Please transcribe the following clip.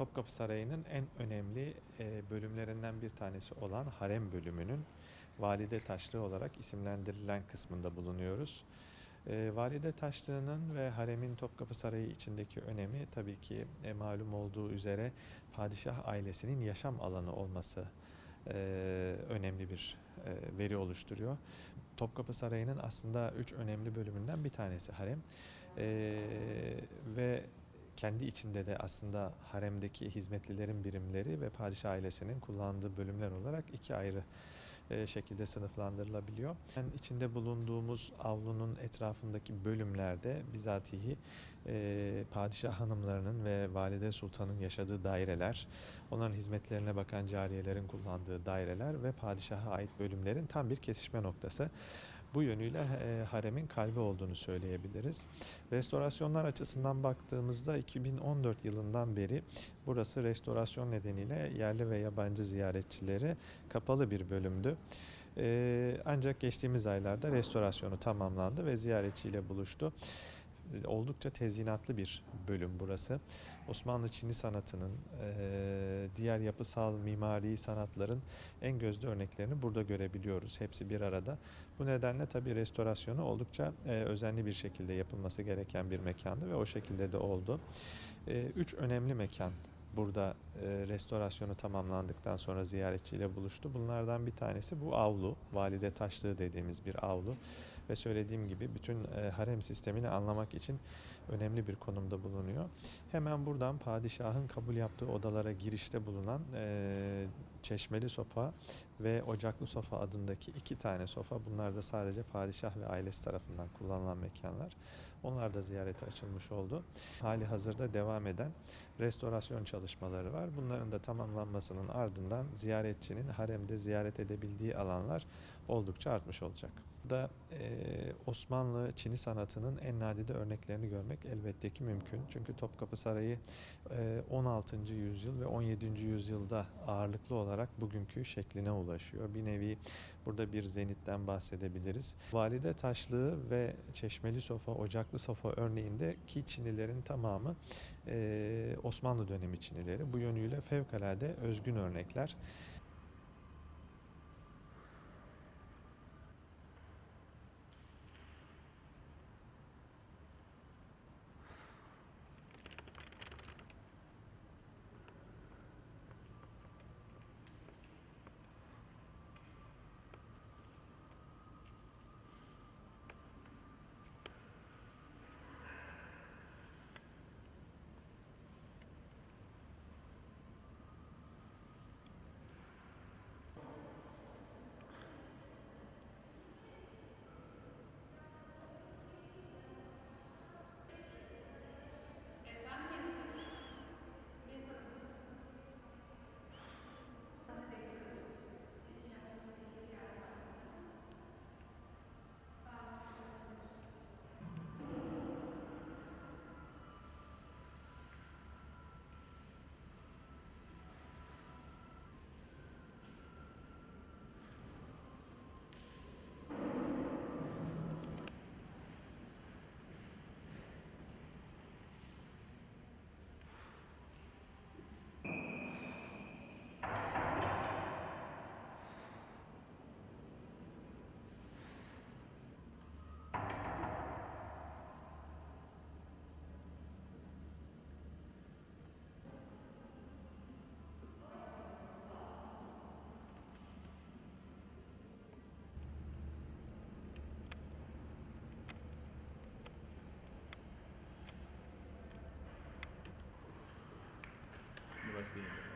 Topkapı Sarayı'nın en önemli e, bölümlerinden bir tanesi olan harem bölümünün Valide Taşlığı olarak isimlendirilen kısmında bulunuyoruz. E, Valide Taşlığı'nın ve haremin Topkapı Sarayı içindeki önemi tabii ki e, malum olduğu üzere padişah ailesinin yaşam alanı olması önemli bir veri oluşturuyor. Topkapı Sarayı'nın aslında üç önemli bölümünden bir tanesi harem ve kendi içinde de aslında haremdeki hizmetlilerin birimleri ve padişah ailesinin kullandığı bölümler olarak iki ayrı e, şekilde sınıflandırılabiliyor. Yani içinde bulunduğumuz avlunun etrafındaki bölümlerde bizatihi e, padişah hanımlarının ve valide sultanın yaşadığı daireler, onların hizmetlerine bakan cariyelerin kullandığı daireler ve padişaha ait bölümlerin tam bir kesişme noktası. Bu yönüyle e, haremin kalbi olduğunu söyleyebiliriz. Restorasyonlar açısından baktığımızda 2014 yılından beri burası restorasyon nedeniyle yerli ve yabancı ziyaretçileri kapalı bir bölümdü. E, ancak geçtiğimiz aylarda restorasyonu tamamlandı ve ziyaretçiyle buluştu. Oldukça tezyinatlı bir bölüm burası. Osmanlı Çini sanatının, diğer yapısal mimari sanatların en gözde örneklerini burada görebiliyoruz. Hepsi bir arada. Bu nedenle tabii restorasyonu oldukça özenli bir şekilde yapılması gereken bir mekandı ve o şekilde de oldu. Üç önemli mekan burada restorasyonu tamamlandıktan sonra ziyaretçiyle buluştu. Bunlardan bir tanesi bu avlu, Valide Taşlığı dediğimiz bir avlu ve söylediğim gibi bütün e, harem sistemini anlamak için önemli bir konumda bulunuyor. Hemen buradan padişahın kabul yaptığı odalara girişte bulunan e, çeşmeli sofa ve ocaklı sofa adındaki iki tane sofa bunlar da sadece padişah ve ailesi tarafından kullanılan mekanlar. Onlar da ziyarete açılmış oldu. Hali hazırda devam eden restorasyon çalışmaları var. Bunların da tamamlanmasının ardından ziyaretçinin haremde ziyaret edebildiği alanlar oldukça artmış olacak. Burada e, Osmanlı Çini sanatının en nadide örneklerini görmek elbette ki mümkün. Çünkü Topkapı Sarayı e, 16. yüzyıl ve 17. yüzyılda ağırlıklı olarak bugünkü şekline ulaşıyor. Bir nevi burada bir zenitten bahsedebiliriz. Valide taşlığı ve çeşmeli sofa, ocaklı sofa örneğindeki Çinilerin tamamı e, Osmanlı dönemi Çinileri. Bu yönüyle fevkalade özgün örnekler. Burası iyi.